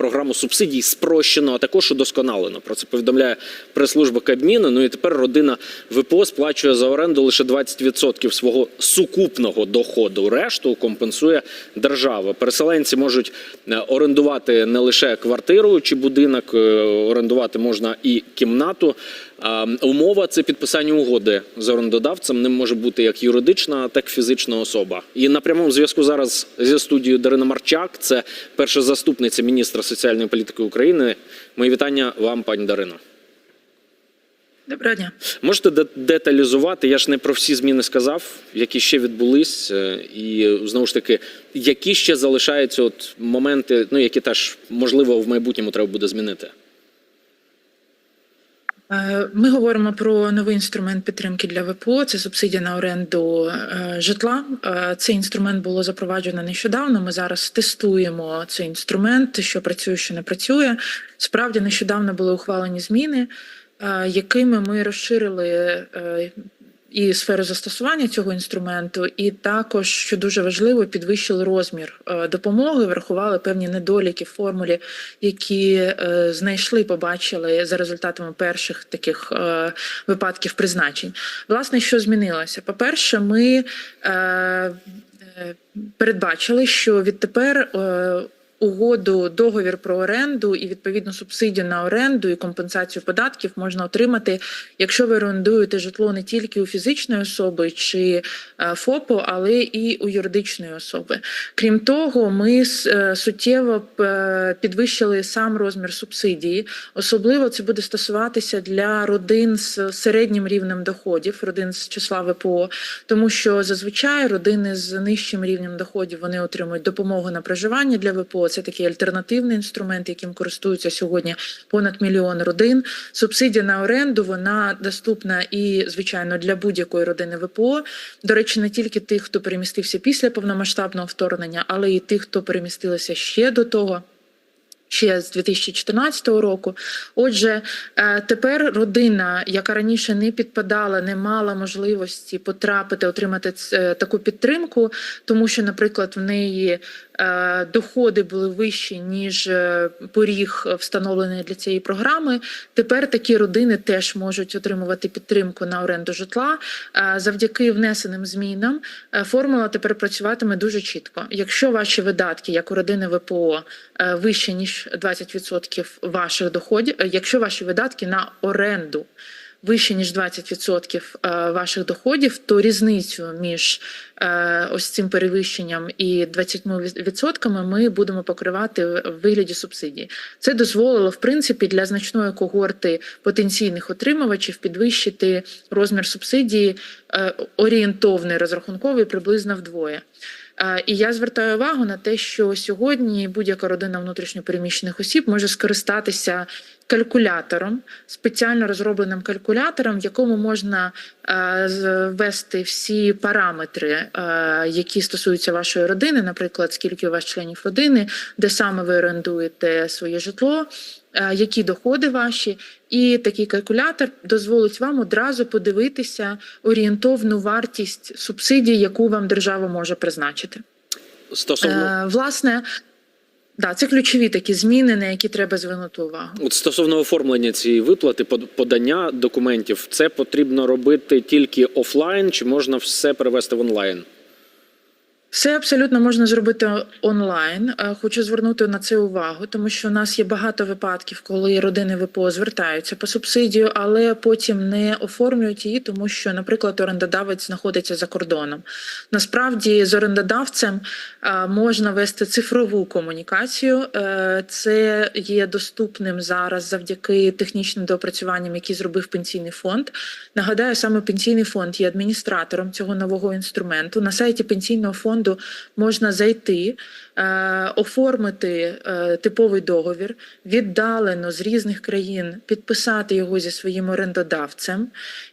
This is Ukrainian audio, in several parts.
Програму субсидій спрощено, а також удосконалено. Про це повідомляє прес-служба Кабміну. Ну і тепер родина ВПО сплачує за оренду лише 20% свого сукупного доходу. Решту компенсує держава. Переселенці можуть е, орендувати не лише квартиру чи будинок, е, орендувати можна і кімнату. Умова це підписання угоди з орендодавцем. Ним може бути як юридична, так і фізична особа. І на прямому зв'язку зараз зі студією Дарина Марчак, це перша заступниця міністра соціальної політики України. Мої вітання вам, пані Дарино. Доброго дня. Можете деталізувати? Я ж не про всі зміни сказав, які ще відбулись, е, і знову ж таки, які ще залишаються от моменти, ну які теж можливо в майбутньому треба буде змінити. Е, Ми говоримо про новий інструмент підтримки для ВПО. Це субсидія на оренду е, житла. Е, Цей інструмент було запроваджено нещодавно. Ми зараз тестуємо цей інструмент, що працює, що не працює. Справді нещодавно були ухвалені зміни, якими ми розширили. І сферу застосування цього інструменту, і також, що дуже важливо, підвищили розмір е, допомоги, врахували певні недоліки в формулі, які е, знайшли, побачили за результатами перших таких е, випадків призначень. Власне, що змінилося? По-перше, ми е, е, передбачили, що відтепер. Угоду, договір про оренду і відповідну субсидію на оренду і компенсацію податків можна отримати, якщо ви орендуєте житло не тільки у фізичної особи чи е, ФОПу, але і у юридичної особи. Крім того, ми е, суттєво е, підвищили сам розмір субсидії. Особливо це буде стосуватися для родин з середнім рівнем доходів, родин з числа ВПО, тому що зазвичай родини з нижчим рівнем доходів вони отримують допомогу на проживання для ВПО. Це такий альтернативний інструмент, яким користуються сьогодні понад мільйон родин. Субсидія на оренду вона доступна і звичайно для будь-якої родини ВПО. До речі, не тільки тих, хто перемістився після повномасштабного вторгнення, але і тих, хто перемістилися ще до того. Ще з 2014 року. Отже, е, тепер родина, яка раніше не підпадала, не мала можливості потрапити, отримати таку підтримку, тому що, наприклад, в неї е, доходи були вищі ніж е, поріг встановлений для цієї програми. Тепер такі родини теж можуть отримувати підтримку на оренду житла. Е, Завдяки внесеним змінам е, формула тепер працюватиме дуже чітко. Якщо ваші видатки, як у родини ВПО, е, вище ніж 20% ваших доходів, е, якщо ваші видатки на оренду вище ніж 20% е, ваших доходів, то різницю між е, ось цим перевищенням і 20% ми будемо покривати в вигляді субсидії. Це дозволило в принципі для значної когорти потенційних отримувачів підвищити розмір субсидії е, орієнтовний розрахунковий приблизно вдвоє. І я звертаю увагу на те, що сьогодні будь-яка родина внутрішньопереміщених осіб може скористатися калькулятором, спеціально розробленим калькулятором, в якому можна е, ввести всі параметри, е, які стосуються вашої родини, наприклад, скільки у вас членів родини, де саме ви орендуєте своє житло. е, Які доходи ваші, і такий калькулятор дозволить вам одразу подивитися орієнтовну вартість субсидій, яку вам держава може призначити. Стосовно Е, власне, да, це ключові такі зміни, на які треба звернути увагу. От стосовно оформлення цієї виплати, под- подання документів, це потрібно робити тільки офлайн, чи можна все перевести в онлайн? Все абсолютно можна зробити онлайн. Е, Хочу звернути на це увагу, тому що у нас є багато випадків, коли родини ВПО звертаються по субсидію, але потім не оформлюють її, тому що, наприклад, орендодавець знаходиться за кордоном. Насправді з орендодавцем е, можна вести цифрову комунікацію. Е, Це є доступним зараз завдяки технічним доопрацюванням, які зробив пенсійний фонд. Нагадаю, саме пенсійний фонд є адміністратором цього нового інструменту. На сайті пенсійного фонду можна зайти, е, оформити е, типовий договір, віддалено з різних країн підписати його зі своїм орендодавцем,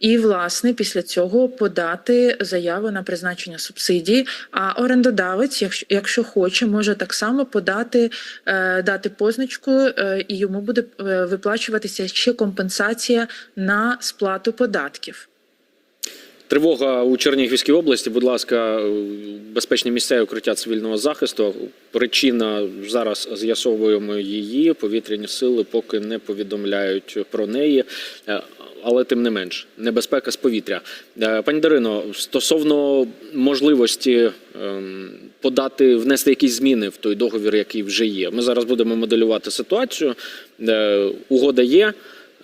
і, власне, після цього подати заяву на призначення субсидії. А орендодавець, якщо, якщо хоче, може так само подати, е, дати позначку, і йому буде виплачуватися ще компенсація на сплату податків. Тривога у Чернігівській області. Будь ласка, безпечні місця і укриття цивільного захисту. Причина зараз з'ясовуємо її. Повітряні сили поки не повідомляють про неї. Е, Але тим не менш, небезпека з повітря. Е, Пані Дарино, стосовно можливості ем, подати, внести якісь зміни в той договір, який вже є. Ми зараз будемо моделювати ситуацію. Е, Угода є.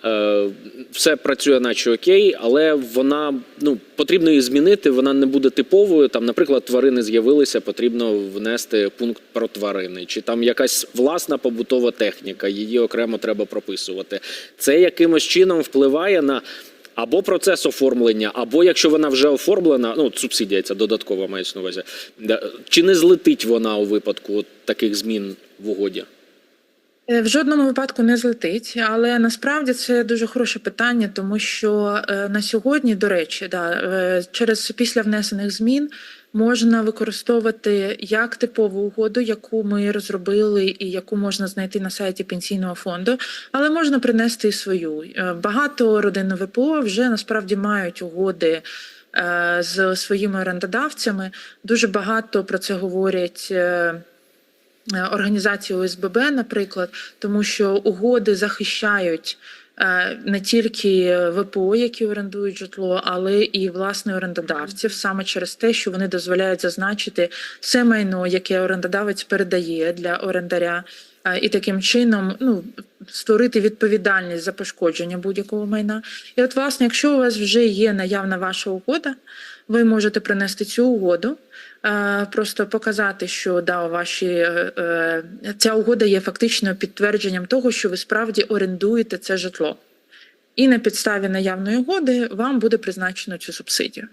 Е, Все працює, наче окей, але вона ну потрібно її змінити. Вона не буде типовою. Там, наприклад, тварини з'явилися, потрібно внести пункт про тварини, чи там якась власна побутова техніка, її окремо треба прописувати. Це якимось чином впливає на. Або процес оформлення, або якщо вона вже оформлена, ну субсидія ця додаткова мається на увазі. Чи не злетить вона у випадку таких змін в угоді? Е, В жодному випадку не злетить, але насправді це дуже хороше питання, тому що е, на сьогодні, до речі, да, е, через після внесених змін можна використовувати як типову угоду, яку ми розробили і яку можна знайти на сайті пенсійного фонду, але можна принести і свою. Багато родин ВПО вже насправді мають угоди. З своїми орендодавцями дуже багато про це говорять організації ОСББ, наприклад, тому що угоди захищають е, не тільки ВПО, які орендують житло, але і власне орендодавців, саме через те, що вони дозволяють зазначити все майно, яке орендодавець передає для орендаря. е, І таким чином ну, створити відповідальність за пошкодження будь-якого майна. І от, власне, якщо у вас вже є наявна ваша угода, ви можете принести цю угоду, е, просто показати, що да, ваші е, е, ця угода є фактично підтвердженням того, що ви справді орендуєте це житло. І на підставі наявної угоди вам буде призначено цю субсидію.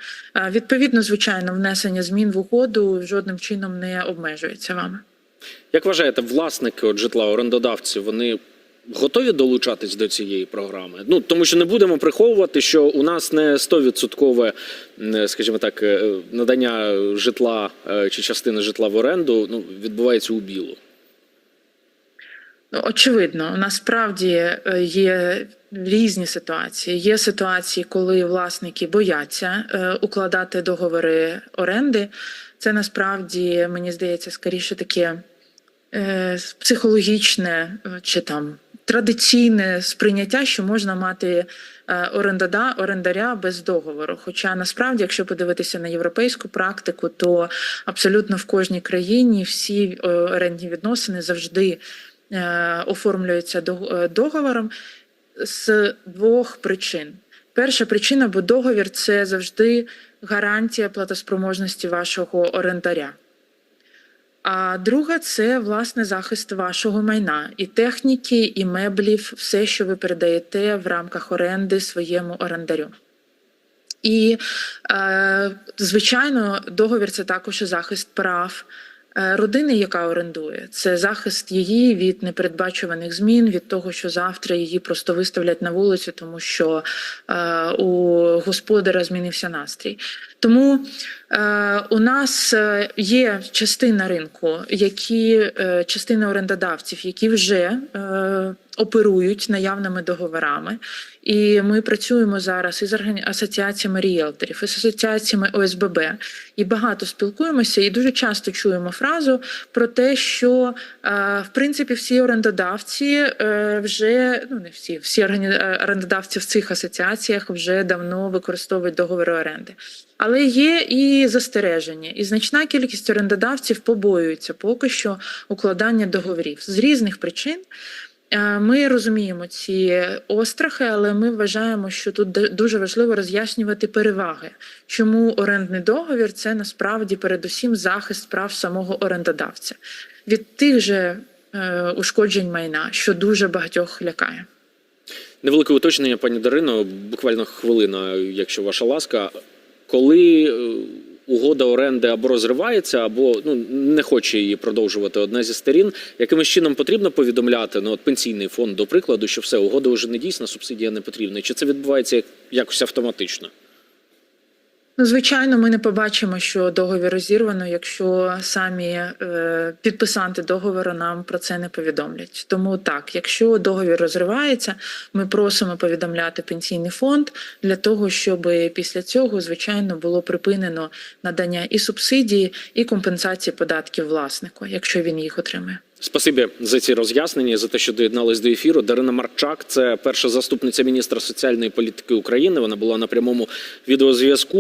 Відповідно, звичайно, внесення змін в угоду жодним чином не обмежується вами. Як вважаєте, власники от житла, орендодавці, вони готові долучатись до цієї програми? Ну тому що не будемо приховувати, що у нас не 100%, скажімо так, е, надання житла е, чи частини житла в оренду ну, відбувається у білу. Ну, Очевидно, насправді е, є різні ситуації. Є ситуації, коли власники бояться е, укладати договори оренди. Це насправді мені здається скоріше таке е, психологічне е, чи там традиційне сприйняття, що можна мати е, орендода, орендаря без договору. Хоча насправді, якщо подивитися на європейську практику, то абсолютно в кожній країні всі е, орендні відносини завжди е, оформлюються договором з двох причин. Перша причина, бо договір це завжди гарантія платоспроможності вашого орендаря. А друга це власне захист вашого майна і техніки, і меблів, все, що ви передаєте в рамках оренди своєму орендарю. І, е, звичайно, договір це також захист прав е, родини, яка орендує. Це захист її від непередбачуваних змін, від того, що завтра її просто виставлять на вулицю, тому що е, у господара змінився настрій. Тому е, у нас е, є частина ринку, які е, частина орендодавців, які вже е, оперують наявними договорами. І ми працюємо зараз із асоціаціями ріелторів, із асоціаціями ОСББ, і багато спілкуємося, і дуже часто чуємо фразу про те, що е, в принципі всі орендодавці е, вже ну не всі, всі е, орендодавці в цих асоціаціях вже давно використовують договори оренди. Але є і застереження, і значна кількість орендодавців побоюються поки що укладання договорів з різних причин. Е, Ми розуміємо ці острахи, але ми вважаємо, що тут дуже важливо роз'яснювати переваги, чому орендний договір це насправді передусім захист прав самого орендодавця від тих же е, ушкоджень майна, що дуже багатьох лякає. Невелике уточнення, пані Дарино, буквально хвилина, якщо ваша ласка. Коли е, угода оренди або розривається, або ну не хоче її продовжувати одна зі сторін, якимось чином потрібно повідомляти ну от пенсійний фонд, до прикладу, що все угода вже не дійсна, субсидія не потрібна. Чи це відбувається як- якось автоматично? Ну, звичайно, ми не побачимо, що договір розірвано, якщо самі е, підписанти договору нам про це не повідомлять. Тому так, якщо договір розривається, ми просимо повідомляти пенсійний фонд для того, щоб після цього, звичайно, було припинено надання і субсидії, і компенсації податків власнику, якщо він їх отримає. Спасибі за ці роз'яснення, за те, що доєднались до ефіру. Дарина Марчак, це перша заступниця міністра соціальної політики України. Вона була на прямому відеозв'язку.